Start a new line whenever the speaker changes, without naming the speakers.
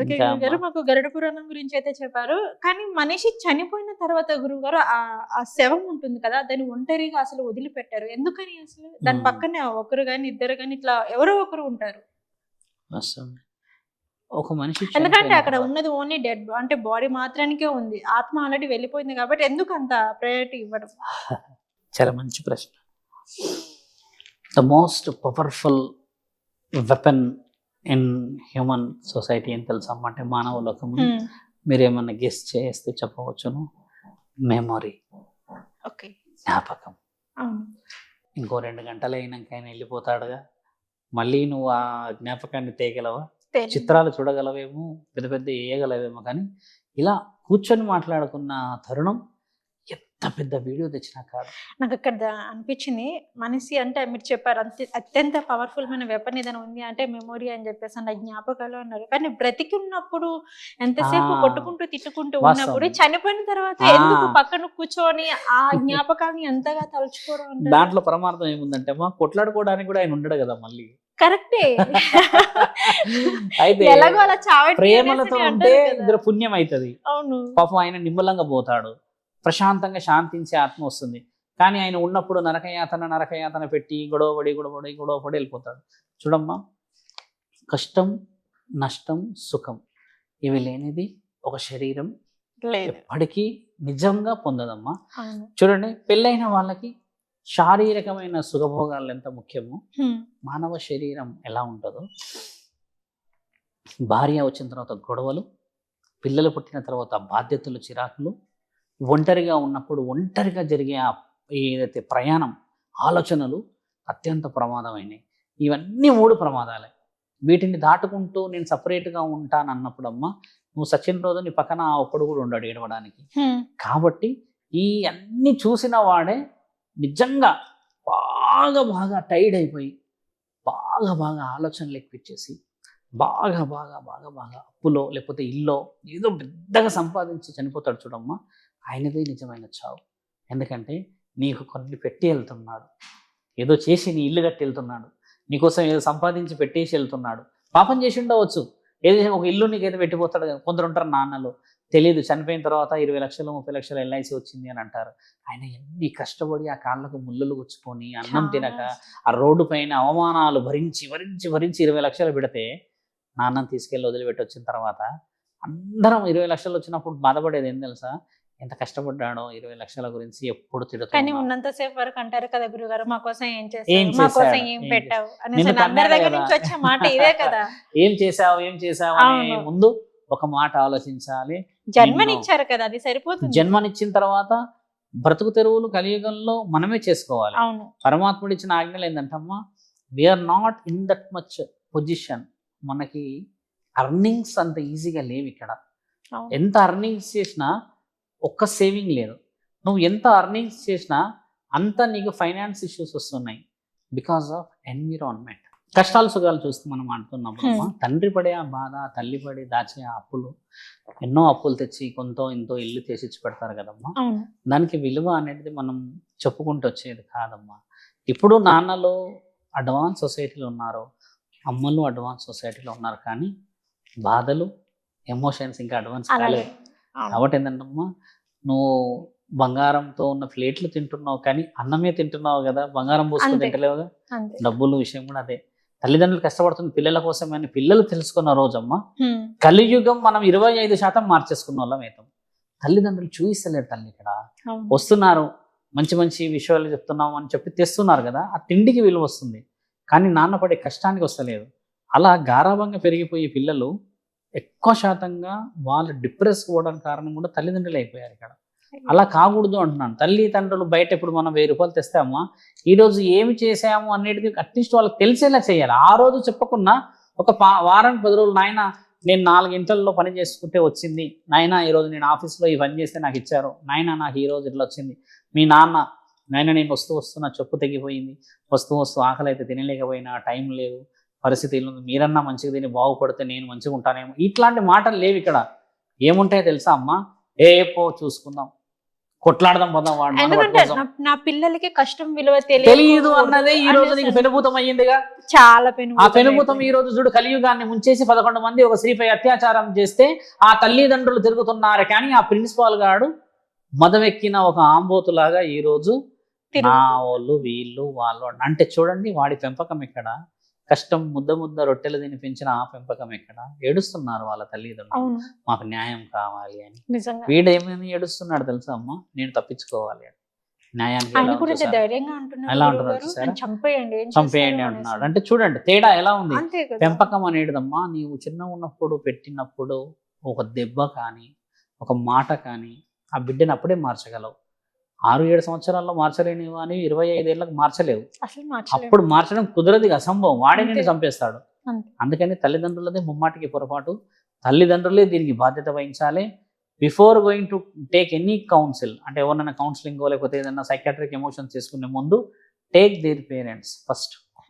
Okay. మాకు గరుడ పురాణం గురించి అయితే చెప్పారు. కానీ మనిషి చనిపోయిన తర్వాత గురువు గారు ఆ శవం ఉంటుంది కదా దాన్ని ఒంటరిగా అసలు వదిలిపెట్టారు. ఎందుకని అసలు? దాని. పక్కనే ఒకరు కానీ ఇద్దరు కానీ ఇట్లా ఎవరో ఒకరు ఉంటారు.
ఒక మనిషి
ఎందుకంటే అక్కడ ఉన్నది ఓన్లీ డెడ్ అంటే బాడీ మాత్రానికే ఉంది. ఆత్మ ఆల్రెడీ వెళ్ళిపోయింది కాబట్టి ఎందుకు అంత ప్రయారిటీ ఇవ్వడం?
చాలా మంచి ప్రశ్న. The most powerful weapon in human society అని తెలుసమ్మా అంటే మానవ లోకము
మ్మ్.
మీరు ఏమన్నా గెస్ట్ చేస్తే చెప్పవచ్చును? Memory
okay.
జ్ఞాపకం. ఇంకో రెండు గంటలు అయినాక ఆయన వెళ్ళిపోతాడుగా. మళ్ళీ నువ్వు ఆ జ్ఞాపకాన్ని తేగలవా?
తెలియదు.
చిత్రాలు చూడగలవేమో పెద్ద పెద్ద వేయగలవేమో కానీ ఇలా కూర్చొని మాట్లాడుకున్న తరుణం ఎంత పెద్ద వీడియో తెచ్చినా కాదు
నాకు అక్కడ అనిపించింది మనిషి అంటే మీరు చెప్పారు అంత అత్యంత పవర్ఫుల్ మైన వెపన్ ఏదైనా ఉంది అంటే మెమొరీ అని చెప్పేసి అన్న జ్ఞాపకాలు అన్నారు కానీ బ్రతికి ఉన్నప్పుడు ఎంతసేపు. కొట్టుకుంటూ తిట్టుకుంటూ. ఉన్నప్పుడు చనిపోయిన తర్వాత. ఎందుకు పక్కన కూర్చొని ఆ జ్ఞాపకాన్ని ఎంతగా తలుచుకోవడం
దాంట్లో పరమార్థం ఏముందంటే అమ్మా కొట్లాడుకోవడానికి కూడా ఆయన ఉండడు కదా మళ్ళీ
కరెక్టే
అయితే
ఎలాగో అలా
ప్రేమలతో ఉంటే. ఇద్దరు పుణ్యం అవుతుంది
అవును
పాపం ఆయన నిమ్మలంగా పోతాడు ప్రశాంతంగా శాంతించే ఆత్మ వస్తుంది. కానీ ఆయన ఉన్నప్పుడు నరకయాతన నరకయాతన పెట్టి గొడవపడి గొడవపడి గొడవపడి వెళ్ళిపోతాడు. చూడమ్మా కష్టం నష్టం సుఖం ఇవి లేనిది ఒక శరీరం ఎప్పటికీ నిజంగా పొందదమ్మా. చూడండి పెళ్ళైన వాళ్ళకి శారీరకమైన సుఖభోగాలు ఎంత ముఖ్యమో. మానవ శరీరం ఎలా ఉంటుందో భార్య వచ్చిన తర్వాత గొడవలు పిల్లలు పుట్టిన తర్వాత బాధ్యతలు చిరాకులు ఒంటరిగా ఉన్నప్పుడు ఒంటరిగా జరిగే ఆ ఏదైతే ప్రయాణం ఆలోచనలు అత్యంత ప్రమాదమైనవి ఇవన్నీ మూడు ప్రమాదాలే. వీటిని దాటుకుంటూ నేను సపరేట్గా ఉంటాను అన్నప్పుడమ్మా నువ్వు సచిన్ రోజు నీ పక్కన ఆ ఒక్కడు కూడా ఉండడు ఏడవడానికి. కాబట్టి ఈ అన్ని చూసిన వాడే నిజంగా బాగా బాగా టైర్డ్ అయిపోయి బాగా బాగా ఆలోచనలు ఎక్కిచ్చేసి బాగా బాగా బాగా బాగా అప్పులో లేకపోతే ఇల్లో ఏదో పెద్దగా సంపాదించి చనిపోతాడు చూడమ్మా. ఆయనదే నిజమైన చావు. ఎందుకంటే నీకు కొన్ని పెట్టి వెళ్తున్నాడు. ఏదో చేసి నీ ఇల్లు కట్టి వెళ్తున్నాడు. నీకోసం ఏదో సంపాదించి పెట్టేసి వెళ్తున్నాడు. పాపం చేసి ఉండవచ్చు. ఏదో ఒక ఇల్లు నీకైతే పెట్టిపోతాడు కదా. కొందరు ఉంటారు నాన్నలు. తెలియదు చనిపోయిన తర్వాత ఇరవై లక్షలు ముప్పై లక్షలు ఎల్ఐసి వచ్చింది అని అంటారు. ఆయన ఎన్ని కష్టపడి ఆ కాళ్ళకు ముళ్ళలు గుచ్చుకొని అన్నం తినక ఆ రోడ్డు పైన అవమానాలు భరించి భరించి భరించి ఇరవై లక్షలు పెడితే నాన్నని తీసుకెళ్ళి వదిలిపెట్టి వచ్చిన తర్వాత అందరం ఇరవై లక్షలు వచ్చినప్పుడు బాధపడేది ఏం తెలుసా? ఎంత కష్టపడ్డాడో ఇరవై లక్షల గురించి ఎప్పుడు
కానీ
తిడుతున్నాం
ఉన్నంత సేపు వరకు అంటారు కదా గురుగారు మా కోసం ఏం మా కోసం
చేశాడు?
ఏం పెట్టావు? అనేసి
నిన్ను
అందరి
కన్నాడు
దగ్గర
కదా.
నుంచి వచ్చే మాట ఇదే కదా.
ఏం చేసావు ఏం చేసావు అనే. ముందు ఒక మాట ఆలోచించాలి.
జన్మనిచ్చారు కదా అది సరిపోతుంది.
జన్మనిచ్చిన తర్వాత బ్రతుకు తెరువులు కలియుగంలో మనమే చేసుకోవాలి.
అవును.
పరమాత్ముడు ఇచ్చిన ఆజ్ఞలు ఏంటంటమ్మా? We're not in that much position మనకి అర్నింగ్స్ అంత ఈజీగా లేవు ఇక్కడ. ఎంత అర్నింగ్స్ చేసినా ఒక్క సేవింగ్ లేదు. నువ్వు ఎంత అర్నింగ్స్ చేసినా అంత నీకు ఫైనాన్స్ ఇష్యూస్ వస్తున్నాయి. బికాస్ ఆఫ్ ఎన్విరాన్మెంట్ కష్టాలు సుఖాలు చూస్తూ మనం అంటున్నప్పుడు అమ్మా, తండ్రి పడే ఆ బాధ తల్లి పడి దాచే ఆ అప్పులు ఎన్నో అప్పులు తెచ్చి కొంత ఇంతో ఇల్లు చేసిచ్చి పెడతారు కదమ్మా. దానికి విలువ అనేది మనం చెప్పుకుంటూ వచ్చేది కాదమ్మా. ఇప్పుడు నాన్నలు అడ్వాన్స్ సొసైటీలో ఉన్నారు. అమ్మలు అడ్వాన్స్ సొసైటీలో ఉన్నారు కానీ బాధలు ఎమోషన్స్ ఇంకా అడ్వాన్స్ కాలేదు. కాబట్టి ఏంటంటమ్మా నువ్వు బంగారంతో ఉన్న ప్లేట్లు తింటున్నావు కానీ అన్నమే తింటున్నావు కదా బంగారం పోసుకొని. తింటలేవుగా? డబ్బులు విషయం కూడా అదే. తల్లిదండ్రులు కష్టపడుతున్న పిల్లల కోసం అని పిల్లలు తెలుసుకున్న రోజమ్మా. కలియుగం మనం ఇరవై ఐదు శాతం మార్చేసుకున్న వాళ్ళం అవుతాం తల్లిదండ్రులు చూయిస్తలేరు తల్లి ఇక్కడ. వస్తున్నారు మంచి మంచి విషయాలు చెప్తున్నాం అని చెప్పి తెస్తున్నారు కదా ఆ తిండికి విలువ వస్తుంది. కానీ నాన్న పడే కష్టానికి వస్తలేదు. అలా గారాభంగా పెరిగిపోయే పిల్లలు ఎక్కువ శాతంగా వాళ్ళు డిప్రెస్ పోవడానికి కారణం కూడా తల్లిదండ్రులు అయిపోయారు ఇక్కడ. అలా కాకూడదు అంటున్నాను. తల్లి తండ్రులు బయట ఇప్పుడు మనం వెయ్యి రూపాయలు తెస్తామా? ఈ రోజు ఏమి చేసాము అనేది అట్లీస్ట్ వాళ్ళకి తెలిసేలా చేయాలి. ఆ రోజు చెప్పకున్నా ఒక పా వారానికి పది రోజులు నాయన నేను నాలుగు ఇంటల్లో పని చేసుకుంటే వచ్చింది. నాయన ఈరోజు నేను ఆఫీస్లో ఈ పని చేస్తే నాకు ఇచ్చారు. నాయన నాకు ఈ రోజు ఇట్లా వచ్చింది. మీ నాన్న నాయన నేను వస్తూ వస్తున్నా చెప్పు తెగిపోయింది. వస్తూ వస్తూ ఆకలి అయితే తినలేకపోయినా టైం లేదు. పరిస్థితి ఉంది మీరన్నా మంచిగా తిని బాగుపడితే నేను మంచిగా ఉంటానేమో. ఇట్లాంటి మాటలు లేవు ఇక్కడ. ఏముంటాయో తెలుసా అమ్మా? ఏ పో చూసుకుందాం. కొట్లాడదాం పదం వాడు.
నా- పిల్లలకి కష్టం విలువ
తెలియదు అన్నదే ఈ రోజు నీకు పెనుభూతం అయ్యిందిగా.
చాలా
ఆ
పెనుభూతం
ఈ. రోజు చూడు కలియుగాన్ని ముంచేసి పదకొండు మంది ఒక స్త్రీపై అత్యాచారం చేస్తే ఆ తల్లిదండ్రులు తిరుగుతున్నారు. కానీ ఆ ప్రిన్సిపాల్ గాడు మదవెక్కిన ఒక ఆంబోతులాగా ఈ రోజు నా. వాళ్ళు వీళ్ళు వాళ్ళు అంటే చూడండి వాడి పెంపకం ఎక్కడ? కష్టం ముద్ద ముద్ద రొట్టెలు తిని పెంచిన ఆ పెంపకం ఎక్కడ? ఏడుస్తున్నారు వాళ్ళ తల్లిదండ్రులు. మాకు న్యాయం కావాలి అని. వీడేమని ఏడుస్తున్నాడు తెలుసా అమ్మ? నేను తప్పించుకోవాలి అని. ఎలా?
నన్ను చంపేయండి
అంటున్నాడు. అంటే చూడండి తేడా ఎలా ఉంది? పెంపకం అనేటిదమ్మా నీవు చిన్న ఉన్నప్పుడు పెట్టినప్పుడు ఒక దెబ్బ కానీ ఒక మాట కానీ ఆ బిడ్డను అప్పుడే మార్చగలవు. ఆరు ఏడు సంవత్సరాల్లో మార్చలేనివి అని ఇరవై ఐదేళ్ళకు మార్చలేవు. అప్పుడు మార్చడం కుదరదు అసంభవం వాడే నేను. చంపేస్తాడు. అందుకని తల్లిదండ్రులదే ముమ్మాటికి పొరపాటు తల్లిదండ్రులే దీనికి బాధ్యత వహించాలి before going to take any council అంటే ఎవరైనా కౌన్సిలింగ్ లేకపోతే ఏదైనా సైకాట్రిక్ ఎమోషన్స్ తీసుకునే ముందు టేక్ దేర్ పేరెంట్స్ ఫస్ట్